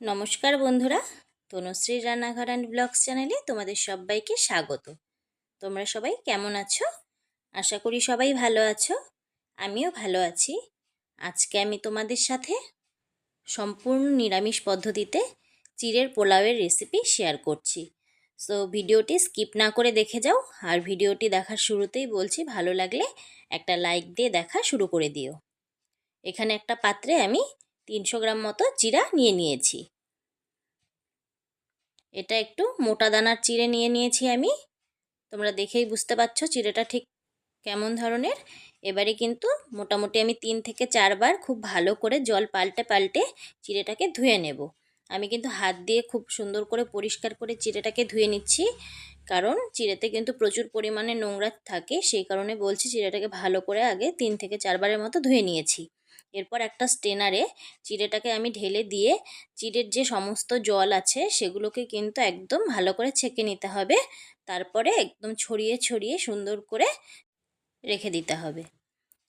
নমস্কার বন্ধুরা, তনুশ্রী রান্নাঘর অ্যান্ড ব্লগস চ্যানেলে তোমাদের সবাইকে স্বাগত। তোমরা সবাই কেমন আছো? আশা করি সবাই ভালো আছো, আমিও ভালো আছি। আজকে আমি তোমাদের সাথে সম্পূর্ণ নিরামিষ পদ্ধতিতে চিড়ের পোলাওয়ের রেসিপি শেয়ার করছি। সো ভিডিওটি স্কিপ না করে দেখে যাও, আর ভিডিওটি দেখার শুরুতেই বলছি, ভালো লাগলে একটা লাইক দিয়ে দেখা শুরু করে দিও। এখানে একটা পাত্রে আমি তিনশো গ্রাম মতো চিরা নিয়ে নিয়েছি। এটা একটু মোটা দানার চিড়ে নিয়ে নিয়েছি আমি। তোমরা দেখেই বুঝতে পারছ চিড়েটা ঠিক কেমন ধরনের। এবারে কিন্তু মোটামুটি আমি তিন থেকে চারবার খুব ভালো করে জল পাল্টে পাল্টে চিড়েটাকে ধুয়ে নেব। আমি কিন্তু হাত দিয়ে খুব সুন্দর করে পরিষ্কার করে চিড়েটাকে ধুয়ে নিচ্ছি। কারণ চিড়েতে কিন্তু প্রচুর পরিমাণে নোংরা থাকে, সেই কারণে বলছি চিড়েটাকে ভালো করে আগে তিন থেকে চারবারের মতো ধুয়ে নিয়েছি। এরপর একটা স্টেনারে চিড়েটাকে আমি ঢেলে দিয়ে চিড়ের যে সমস্ত জল আছে সেগুলোকে কিন্তু একদম ভালো করে ছেঁকে নিতে হবে। তারপরে একদম ছড়িয়ে ছড়িয়ে সুন্দর করে রেখে দিতে হবে।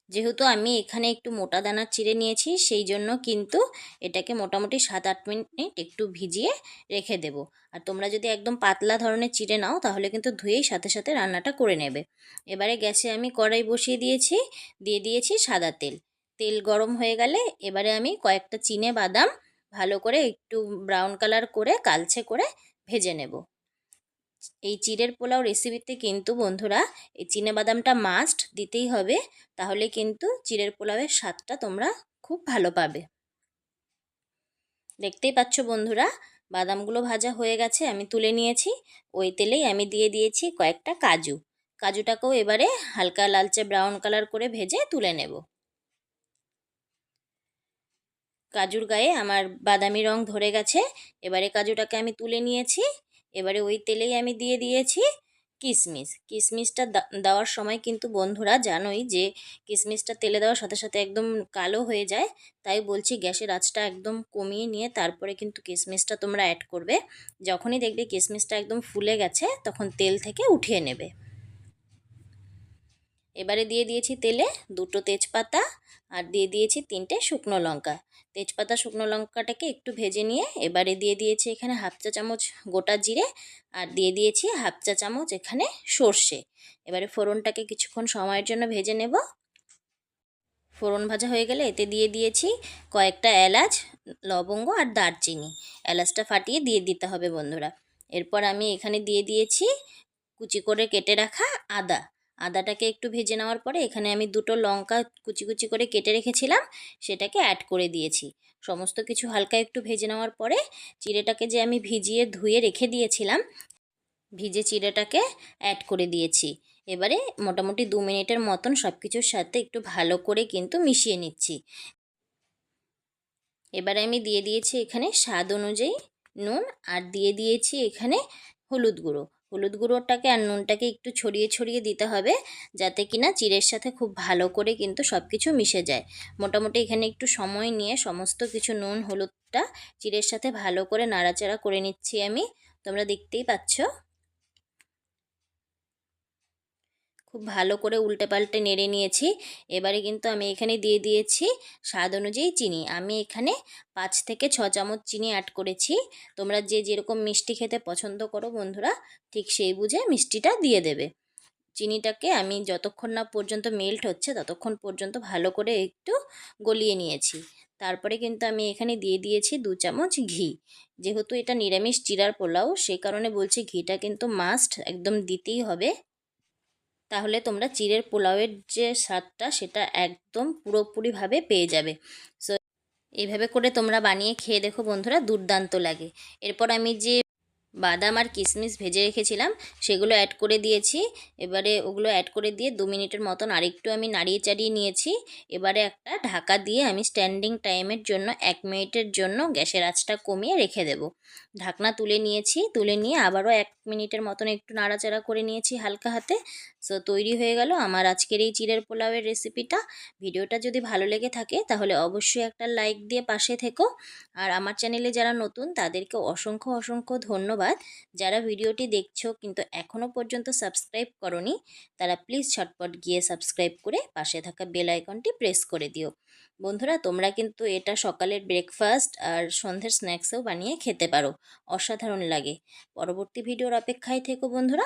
যেহেতু আমি এখানে একটু মোটা দানার চিড়ে নিয়েছি সেই জন্য কিন্তু এটাকে মোটামুটি সাত আট মিনিট একটু ভিজিয়ে রেখে দেব। আর তোমরা যদি একদম পাতলা ধরনের চিড়ে নাও তাহলে কিন্তু ধুয়েই সাথে সাথে রান্নাটা করে নেবে। এবারে গ্যাসে আমি কড়াই বসিয়ে দিয়েছি, দিয়ে দিয়েছি সাদা তেল। তেল গরম হয়ে গেলে এবারে আমি কয়েকটা চিনে বাদাম ভালো করে একটু ব্রাউন কালার করে কালচে করে ভেজে নেব। এই চিড়ের পোলাও রেসিপিতে কিন্তু বন্ধুরা এই চিনে বাদামটা মাস্ট দিতেই হবে, তাহলে কিন্তু চিড়ের পোলাওয়ের স্বাদটা তোমরা খুব ভালো পাবে। দেখতেই পাচ্ছ বন্ধুরা, বাদামগুলো ভাজা হয়ে গেছে, আমি তুলে নিয়েছি, ওই তেলেই আমি দিয়ে দিয়েছি কয়েকটা কাজু। কাজুটাকেও এবারে হালকা লালচে ব্রাউন কালার করে ভেজে তুলে নেব। কাজুর গায়ে আমার বাদামি রং ধরে গেছে। এবারে কাজুটাকে আমি তুলে নিয়েছি। এবারে ওই তেলেই আমি দিয়ে দিয়েছি কিশমিশ কিশমিশটা দেওয়ার সময় কিন্তু বন্ধুরা জানোই যে কিশমিশটা তেলে দেওয়ার সাথে সাথে একদম কালো হয়ে যায়। তাই বলছি গ্যাসের আঁচটা একদম কমিয়ে নিয়ে তারপরে কিন্তু কিশমিশটা তোমরা অ্যাড করবে। যখনই দেখবে কিশমিশটা একদম ফুলে গেছে, তখন তেল থেকে উঠিয়ে নেবে। এবারে দিয়ে দিয়েছি তেলে দুটো তেজপাতা আর দিয়ে দিয়েছি তিনটে শুকনো লঙ্কা। তেজপাতা, শুকনো লঙ্কাটাকে একটু ভেজে নিয়ে এবারে দিয়ে দিয়েছি এখানে হাফ চা চামচ গোটা জিরে আর দিয়ে দিয়েছি হাফ চা চামচ এখানে সর্ষে। এবারে ফোড়নটাকে কিছুক্ষণ সময়ের জন্য ভেজে নেব। ফোড়ন ভাজা হয়ে গেলে এতে দিয়ে দিয়েছি কয়েকটা এলাচ, লবঙ্গ আর দারচিনি। এলাচটা ফাটিয়ে দিয়ে দিতে হবে বন্ধুরা। এরপর আমি এখানে দিয়ে দিয়েছি কুচি করে কেটে রাখা আদা। আদাটাকে একটু ভেজে নেওয়ার পরে এখানে আমি দুটো লঙ্কা কুচি কুচি করে কেটে রেখেছিলাম, সেটাকে অ্যাড করে দিয়েছি। সমস্ত কিছু হালকা একটু ভেজে নেওয়ার পরে চিড়েটাকে যে আমি ভিজিয়ে ধুয়ে রেখে দিয়েছিলাম, ভিজে চিড়েটাকে অ্যাড করে দিয়েছি। এবারে মোটামুটি দু মিনিটের মতন সব কিছুর সাথে একটু ভালো করে কিন্তু মিশিয়ে নিচ্ছি। এবারে আমি দিয়ে দিয়েছি এখানে স্বাদ অনুযায়ী নুন আর দিয়ে দিয়েছি এখানে হলুদ গুঁড়ো। হলুদ গুঁড়োটাকে আর নুনটাকে একটু ছড়িয়ে ছড়িয়ে দিতে হবে, যাতে কিনা চিড়ের সাথে খুব ভালো করে কিন্তু সব কিছু মিশে যায়। মোটামুটি এখানে একটু সময় নিয়ে সমস্ত কিছু নুন, হলুদটা চিড়ের সাথে ভালো করে নাড়াচাড়া করে নিচ্ছি আমি। তোমরা দেখতেই পাচ্ছ। খুব ভালো করে উল্টে পাল্টে নেড়ে নিয়েছি। এবারে কিন্তু আমি এখানে দিয়ে দিয়েছি স্বাদ অনুযায়ী চিনি। আমি এখানে পাঁচ থেকে ছ চামচ চিনি অ্যাড করেছি। তোমরা যে যেরকম মিষ্টি খেতে পছন্দ করো বন্ধুরা, ঠিক সেই বুঝে মিষ্টিটা দিয়ে দেবে। চিনিটাকে আমি যতক্ষণ না পর্যন্ত মেল্ট হচ্ছে, ততক্ষণ পর্যন্ত ভালো করে একটু গলিয়ে নিয়েছি। তারপরে কিন্তু আমি এখানে দিয়ে দিয়েছি দু চামচ ঘি। যেহেতু এটা নিরামিষ চিরার পোলাও, সে কারণে বলছি ঘিটা কিন্তু মাস্ট একদম দিতেই হবে। তাহলে তোমরা চিড়ের পোলাওয়ের যে স্বাদটা, সেটা একদম পুরোপুরিভাবে পেয়ে যাবে। সো এইভাবে করে তোমরা বানিয়ে খেয়ে দেখো বন্ধুরা, দুর্দান্ত লাগে। এরপর আমি যে বাদাম আর কিশমিশ ভেজে রেখেছিলাম, সেগুলো অ্যাড করে দিয়েছি। এবারে ওগুলো অ্যাড করে দিয়ে দু মিনিটের মতন আরেকটু আমি নাড়িয়ে চাড়িয়ে নিয়েছি। এবারে একটা ঢাকা দিয়ে আমি স্ট্যান্ডিং টাইমের জন্য, এক মিনিটের জন্য গ্যাসের আঁচটা কমিয়ে রেখে দেব। ঢাকনা তুলে নিয়েছি, তুলে নিয়ে আবারও এক মিনিটের মতন একটু নাড়াচাড়া করে নিয়েছি হালকা হাতে। সো তৈরি হয়ে গেল আমার আজকের এই চিড়ের পোলাওয়ের রেসিপিটা ভিডিওটা যদি ভালো লেগে থাকে তাহলে অবশ্যই একটা লাইক দিয়ে পাশে থেকো। আর আমার চ্যানেলে যারা নতুন তাদেরকে অসংখ্য অসংখ্য ধন্যবাদ। যারা ভিডিওটি দেখছ কিন্তু এখনও পর্যন্ত সাবস্ক্রাইব করনি, তারা প্লিজ ছটপট গিয়ে সাবস্ক্রাইব করে পাশে থাকা বেল আইকনটি প্রেস করে দিও। বন্ধুরা, তোমরা কিন্তু এটা সকালের ব্রেকফাস্ট আর সন্ধ্যের স্ন্যাক্সেও বানিয়ে খেতে পারো। অসাধারণ লাগে। পরবর্তী ভিডিওর অপেক্ষায় থেকো বন্ধুরা।